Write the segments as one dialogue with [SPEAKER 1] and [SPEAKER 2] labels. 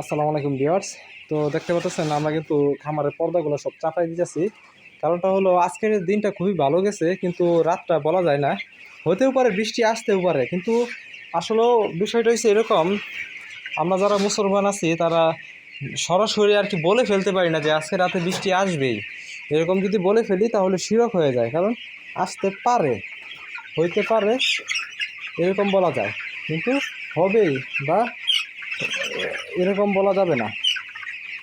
[SPEAKER 1] আসসালামু আলাইকুম ভিউয়ার্স। তো দেখতে পাচ্ছেন, আমরা কিন্তু খামারের পর্দাগুলো সব চাপাই দিতেছি। কারণটা হলো, আজকের দিনটা খুবই ভালো গেছে, কিন্তু রাতটা বলা যায় না। হতেও পারে বৃষ্টি, আসতেও পারে। কিন্তু আসলেও বিষয়টা হচ্ছে এরকম, আমরা যারা মুসলমান আছি, তারা সরাসরি আর কি বলে ফেলতে পারি না যে আজকে রাতে বৃষ্টি আসবেই। এরকম যদি বলে ফেলি, তাহলে শিরক হয়ে যায়। কারণ আসতে পারে, হইতে পারে, এরকম বলা যায়। কিন্তু হবেই বা এরকম বলা যাবে না।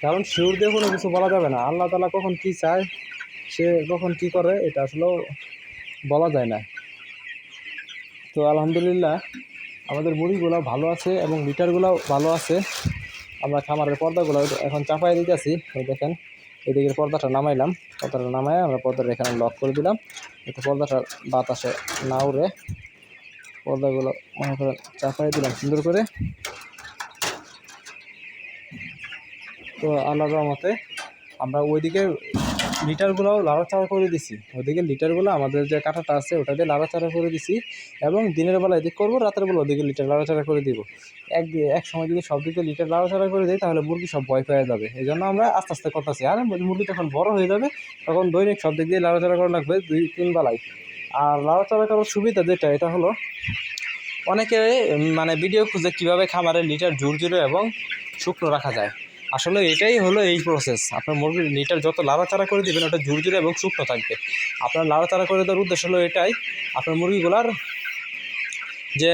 [SPEAKER 1] কারণ শিউর দিয়ে কোনো কিছু বলা যাবে না। আল্লাহ তালা কখন কি চায়, সে কখন কি করে, এটা আসলেও বলা যায় না। তো আলহামদুলিল্লাহ, আমাদের মুড়িগুলো ভালো আছে এবং লিটারগুলো ভালো আছে। আমরা খামারের পর্দাগুলো এখন চাপাই দিতেছি, এই দেখেন। এদিকের পর্দাটা নামাইলাম। পর্দাটা নামাই আমরা পর্দাটা এখানে লক করে দিলাম। এতে পর্দাটা বাতাসে না উড়ে, পর্দাগুলো মনে করেন চাপাই দিলাম সুন্দর করে। তো আল্লাহর রহমতে আমরা ওইদিকে লিটারগুলোও লাড়াচাড়া করে দিছি। ওইদিকে লিটারগুলো আমাদের যে কাঁটাটা আছে, ওটা দিয়ে লাড়াচাড়া করে দিছি এবং দিনের বেলা এদিক করব, রাতের বেলা ওদিকে লিটার লাড়াচাড়া করে দিব। এক এক সময় যদি সব দিকে লিটার লাড়াচাড়া করে দিই, তাহলে মুরগি সব ভয় পেয়ে যাবে। এই জন্য আমরা আস্তে আস্তে করতেছি। আর মুরগি যখন বড় হয়ে যাবে, তখন দৈনিক সব দিক দিয়ে লাড়াচাড়া করা লাগবে দুই, তিন বেলায়। আর লাড়াচাড়া করার সুবিধা যেটা, এটা হলো অনেকে মানে ভিডিও খুঁজে কীভাবে খামারের লিটার ঝুরঝুরে এবং শুকনো রাখা যায়। আসলে এটাই হলো এই প্রসেস আপনার মুরগির লিটার যত লাড়াচাড়া করে দিবেন, ওটা ঝুরঝুরে এবং শুকনো থাকবে। আপনার লাড়াচাড়া করে দেওয়ার উদ্দেশ্য হলো এটাই, আপনার মুরগিগুলার যে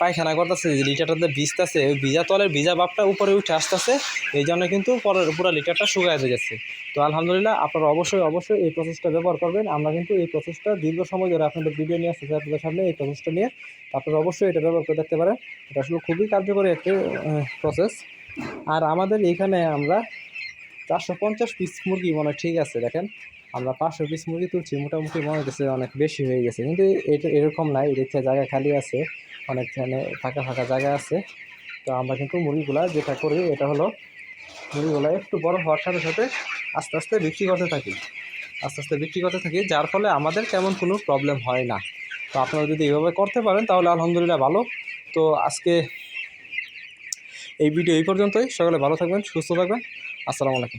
[SPEAKER 1] পায়খানা করতেছে, যে লিটারটাতে ভিজতেছে, ওই ভিজা তলের ভিজা ভাবটা উপরে উঠে আসতেছে, এই জন্য কিন্তু পরের, পুরো লিটারটা শুকায় যাচ্ছে তো আলহামদুলিল্লাহ আপনারা অবশ্যই অবশ্যই এই প্রসেসটা ব্যবহার করবেন। আমরা কিন্তু এই প্রসেসটা দীর্ঘ সময় ধরে আপনাদের ভিডিও নিয়ে আসতেছি, আপনাদের সামনে এই প্রসেসটা নিয়ে। আপনারা অবশ্যই এটা ব্যবহার করে দেখতে পারেন। এটা আসলে খুবই কার্যকরী একটি প্রসেস আর আমাদের এখানে আমরা চারশো পঞ্চাশ পিস মুরগি মনে ঠিক আছে, দেখেন। আমরা পাঁচশো পিস মুরগি তুলছি, মোটামুটি মনে হচ্ছে অনেক বেশি হয়ে গেছে। কিন্তু এটা এরকম নাই দেখতে জায়গা খালি আছে অনেকখানে ফাঁকা ফাঁকা জায়গা আছে। তো আমরা কিন্তু মুরগিগুলা যেটা করি, এটা হলো মুরগিগুলা একটু বড় হওয়ার সাথে সাথে আস্তে আস্তে বিক্রি করতে থাকি। আস্তে আস্তে বিক্রি করতে থাকি, যার ফলে আমাদের তেমন কোনো প্রবলেম হয় না। তো আপনারা যদি এভাবে করতে পারেন, তাহলে আলহামদুলিল্লাহ ভালো। তো আজকে এই ভিডিও এই পর্যন্তই। সকলে ভালো থাকবেন সুস্থ থাকবেন। আসসালামু আলাইকুম।